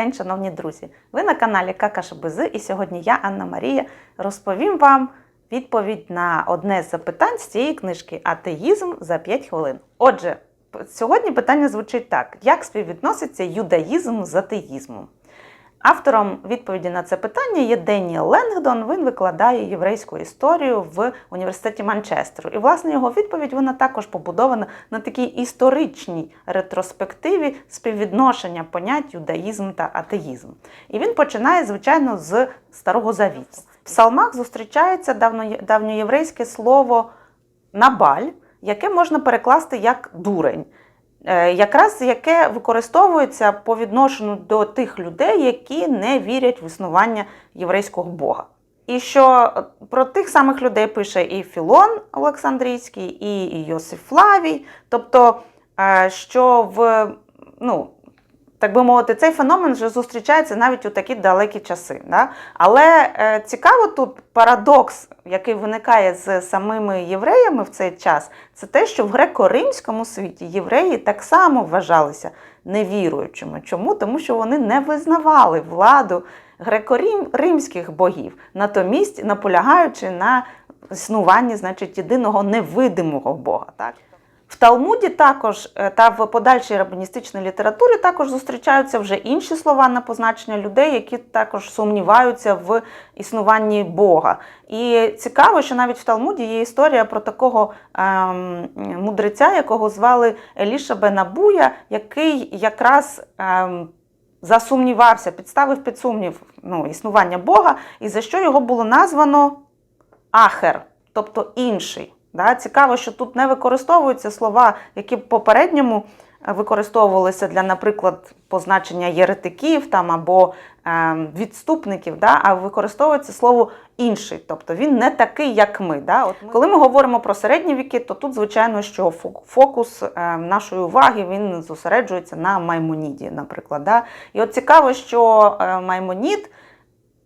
день, шановні друзі! Ви на каналі Кака Бези і сьогодні я, Анна Марія, розповім вам відповідь на одне з запитань з цієї книжки Атеїзм за 5 хвилин. Отже, сьогодні питання звучить так: як співвідноситься юдаїзм з атеїзмом? Автором відповіді на це питання є Деніел Ленгдон. Він викладає єврейську історію в університеті Манчестеру. І, власне, його відповідь вона також побудована на такій історичній ретроспективі співвідношення понять юдаїзм та атеїзм. І він починає, звичайно, з Старого Завіту. В псалмах зустрічається давньоєврейське слово набаль, яке можна перекласти як дурень. Е, якраз яке використовується по відношенню до тих людей, які не вірять в існування єврейського Бога. І що е, про тих самих людей пише і Філон Олександрійський, і Йосиф Флавій. Тобто, е, що в, ну, так би мовити, цей феномен вже зустрічається навіть у такі далекі часи. Да? Але е, цікаво тут парадокс, який виникає з самими євреями в цей час, це те, що в греко-римському світі євреї так само вважалися невіруючими. Чому? Тому що вони не визнавали владу греко-римських богів, натомість наполягаючи на існуванні, значить, єдиного невидимого Бога. Так? В Талмуді також е, та в подальшій рабиністичній літературі також зустрічаються вже інші слова на позначення людей, які також сумніваються в існуванні Бога. І цікаво, що навіть в Талмуді є історія про такого ем, мудреця, якого звали Еліша Бенабуя, який якраз ем, засумнівався, підставив під сумнів ну, існування Бога, і за що його було названо ахер, тобто інший. Да? Цікаво, що тут не використовуються слова, які в попередньому е, використовувалися для, наприклад, позначення єретиків там, або е, відступників, да? а використовується слово інший, тобто він не такий, як ми. Да? От ми... Коли ми говоримо про середні віки, то тут, звичайно, що фокус е, нашої уваги він зосереджується на Маймоніді, наприклад. Да? І от цікаво, що е, Маймонід,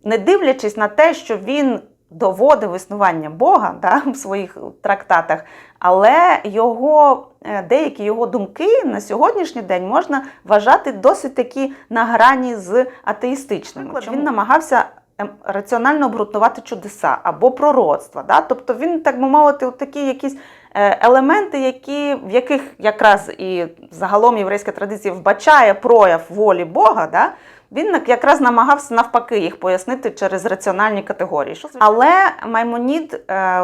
не дивлячись на те, що він доводив існування Бога да, в своїх трактатах, але його, е, деякі його думки на сьогоднішній день можна вважати досить такі на грані з атеїстичними. Він намагався ем, раціонально обґрунтувати чудеса або пророцтва. Да? Тобто він, так би мовити, такі якісь е, елементи, які, в яких якраз і загалом єврейська традиція вбачає прояв волі Бога. Да? Він якраз намагався навпаки їх пояснити через раціональні категорії. Але Маймонід е,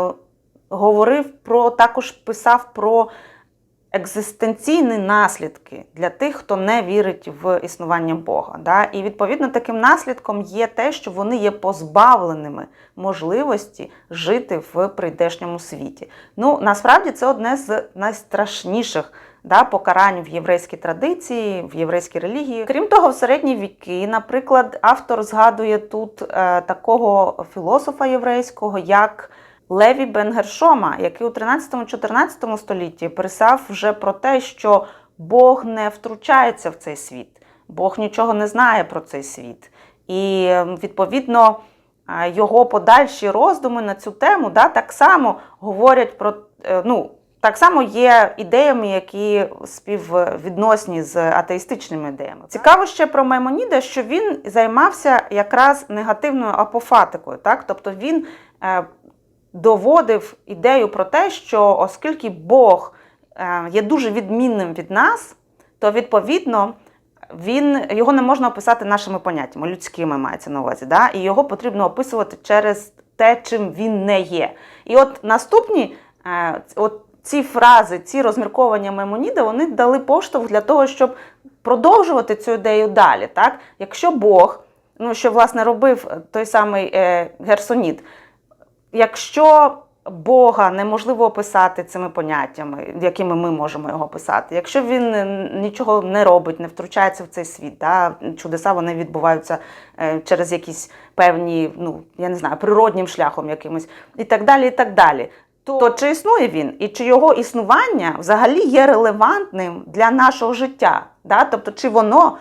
говорив про також писав про екзистенційні наслідки для тих, хто не вірить в існування Бога. Да? І відповідно таким наслідком є те, що вони є позбавленими можливості жити в прийдешньому світі. Ну насправді це одне з найстрашніших. Да, покарань в єврейській традиції, в єврейській релігії. Крім того, в середні віки, наприклад, автор згадує тут е, такого філософа єврейського, як Леві Бен Гершома, який у 13-14 столітті писав вже про те, що Бог не втручається в цей світ, Бог нічого не знає про цей світ. І відповідно е, його подальші роздуми на цю тему да, так само говорять про е, ну. Так само є ідеями, які співвідносні з атеїстичними ідеями. Цікаво ще про Маймоніда, що він займався якраз негативною апофатикою. Так? Тобто він е, доводив ідею про те, що оскільки Бог е, є дуже відмінним від нас, то відповідно він, його не можна описати нашими поняттями, людськими мається на увазі. Да? І його потрібно описувати через те, чим він не є. І от наступні е, от ці фрази, ці розмірковання Маймоніда, вони дали поштовх для того, щоб продовжувати цю ідею далі. Так? Якщо Бог, ну що власне робив той самий е, Герсонід, якщо Бога неможливо описати цими поняттями, якими ми можемо його описати. Якщо він е, нічого не робить, не втручається в цей світ, да, чудеса вони відбуваються е, через якісь певні, ну я не знаю, природнім шляхом якимось, і так далі. і так далі. То, чи існує він, і чи його існування взагалі є релевантним для нашого життя? Да? Тобто, чи воно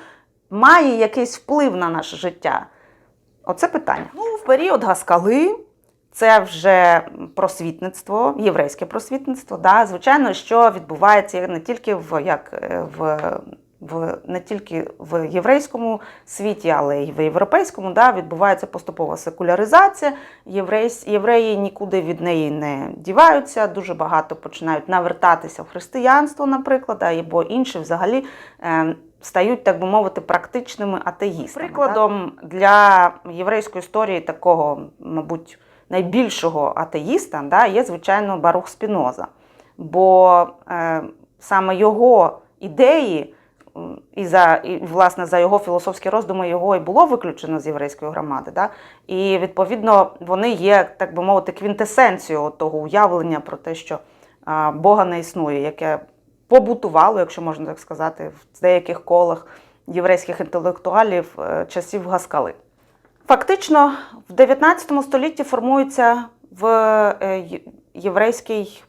має якийсь вплив на наше життя? Оце питання. Ну, в період Гаскали це вже просвітництво, єврейське просвітництво. Да? Звичайно, що відбувається не тільки в, як, е, в в не тільки в єврейському світі, але й в європейському, да, відбувається поступова секуляризація. Єврей, євреї нікуди від неї не діваються. Дуже багато починають навертатися в християнство, наприклад, або інші взагалі. Е, Стають, так би мовити, практичними атеїстами. Прикладом для єврейської історії такого, мабуть, найбільшого атеїста да, є, звичайно, Барух Спіноза. Бо е, саме його ідеї і за і, власне за його філософські роздуми його і було виключено з єврейської громади. Да? І відповідно вони є, так би мовити, квінтесенцією того уявлення про те, що Бога не існує, яке побутувало, якщо можна так сказати, в деяких колах єврейських інтелектуалів е, часів Гаскали. Фактично, в 19 столітті формується в е, єврейській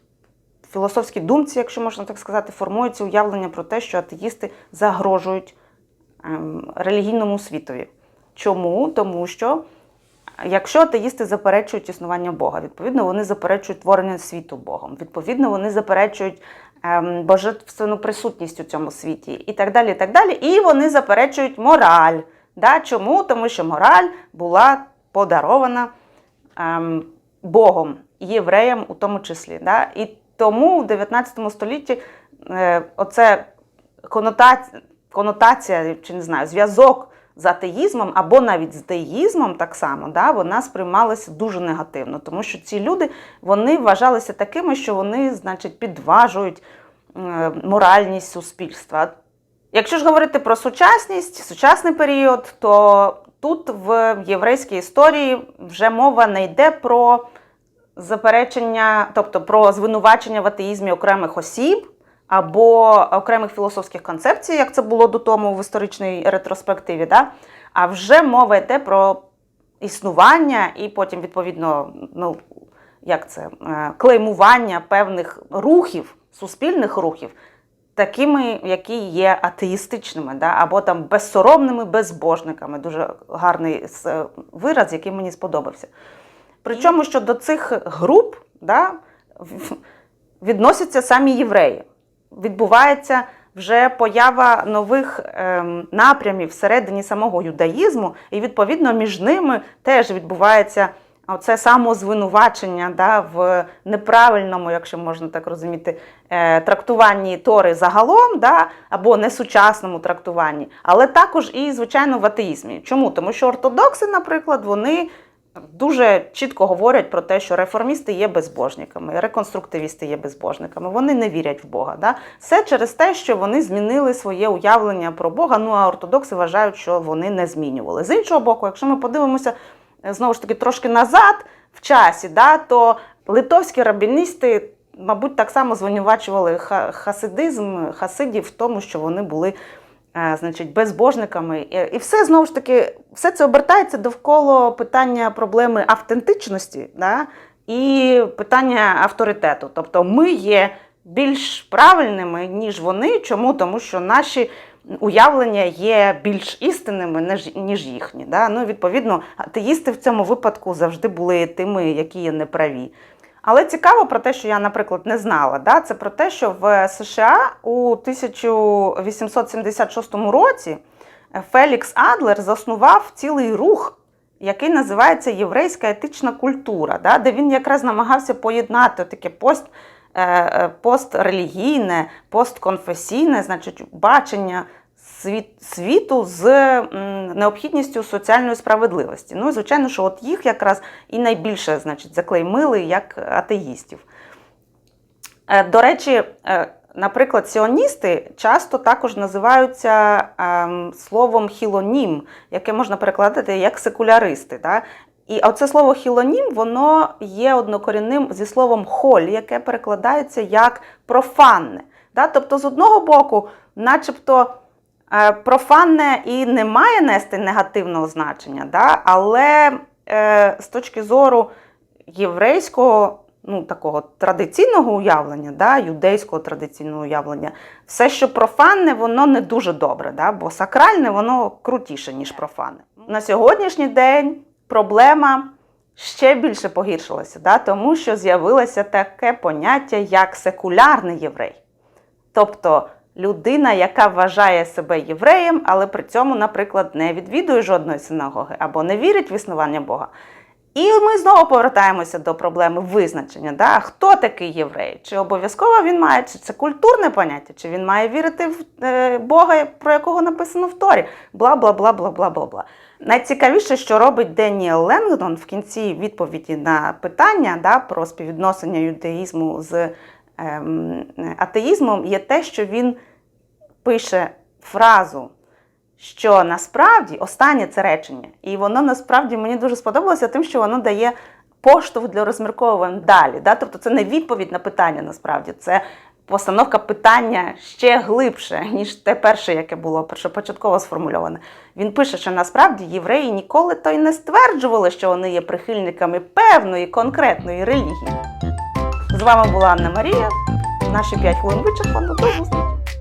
філософській думці, якщо можна так сказати, формується уявлення про те, що атеїсти загрожують ем, релігійному світові. Чому? Тому що якщо атеїсти заперечують існування Бога, відповідно, вони заперечують творення світу Богом, відповідно, вони заперечують ем, божественну присутність у цьому світі і так далі. І так далі. І вони заперечують мораль. Да? Чому? Тому що мораль була подарована ем, Богом, євреям у тому числі. Да? І тому в 19 столітті е, оце конотація, конотація, чи не знаю, зв'язок з атеїзмом або навіть з деїзмом так само, да, вона сприймалася дуже негативно, тому що ці люди вони вважалися такими, що вони, значить, підважують е, моральність суспільства. Якщо ж говорити про сучасність, сучасний період, то тут в єврейській історії вже мова не йде про заперечення, тобто про звинувачення в атеїзмі окремих осіб або окремих філософських концепцій, як це було до тому в історичній ретроспективі, да? а вже мова йде про існування і потім, відповідно, ну, як це, е, клеймування певних рухів, суспільних рухів, такими, які є атеїстичними, да? або там безсоромними безбожниками. Дуже гарний вираз, який мені сподобався. Причому, що до цих груп да, відносяться самі євреї. Відбувається вже поява нових ем, напрямів всередині самого юдаїзму, і відповідно між ними теж відбувається оце самозвинувачення да, в неправильному, якщо можна так розуміти, е, трактуванні Тори загалом, да, або несучасному трактуванні, але також і, звичайно, в атеїзмі. Чому? Тому що ортодокси, наприклад, вони дуже чітко говорять про те, що реформісти є безбожниками, реконструктивісти є безбожниками. Вони не вірять в Бога. Да? Все через те, що вони змінили своє уявлення про Бога. Ну а ортодокси вважають, що вони не змінювали. З іншого боку, якщо ми подивимося е, знову ж таки трошки назад в часі, да, то литовські рабіністи. Мабуть, так само звинувачували ха- хасидизм, хасидів в тому, що вони були значить, безбожниками. І- все знову ж таки, все це обертається довкола питання проблеми автентичності да? і питання авторитету. Тобто ми є більш правильними, ніж вони. Чому? Тому що наші уявлення є більш істинними, ніж їхні. Да? Ну, відповідно, атеїсти в цьому випадку завжди були тими, які є неправі. Але цікаво про те, що я, наприклад, не знала. Да? Це про те, що в США у 1876 році Фелікс Адлер заснував цілий рух, який називається Єврейська етична культура, да? де він якраз намагався поєднати таке пост, е, е, пострелігійне, постконфесійне, значить, бачення світу з необхідністю соціальної справедливості. Ну і звичайно, що от їх якраз і найбільше значить, заклеймили як атеїстів. Е, До речі, е, наприклад, сіоністи часто також називаються ем, словом хілонім, яке можна перекладати як секуляристи. Да? І оце слово хілонім, воно є однокорінним зі словом холь, яке перекладається як профанне. Да? Тобто, з одного боку, начебто профанне і не має нести негативного значення, да? але е, з точки зору єврейського ну, такого традиційного уявлення, да, юдейського традиційного уявлення, все, що профанне, воно не дуже добре, да, бо сакральне воно крутіше, ніж профанне. На сьогоднішній день проблема ще більше погіршилася, да, тому що з'явилося таке поняття, як секулярний єврей. Тобто людина, яка вважає себе євреєм, але при цьому, наприклад, не відвідує жодної синагоги або не вірить в існування Бога. І ми знову повертаємося до проблеми визначення. Да? Хто такий єврей? Чи обов'язково він має, чи це культурне поняття, чи він має вірити в е, Бога, про якого написано в Торі? Бла бла бла бла бла бла бла. Найцікавіше, що робить Деніел Ленгдон в кінці відповіді на питання да, про співвідношення юдаїзму з атеїзмом, є те, що він пише фразу що насправді останнє це речення, і воно насправді мені дуже сподобалося тим, що воно дає поштовх для розмірковувань далі. Да? Тобто це не відповідь на питання, насправді, це постановка питання ще глибше, ніж те перше, яке було першопочатково сформульоване. Він пише, що насправді євреї ніколи то й не стверджували, що вони є прихильниками певної конкретної релігії. З вами була Анна Марія. Наші 5 хвилин вичерпано. До зустрічі!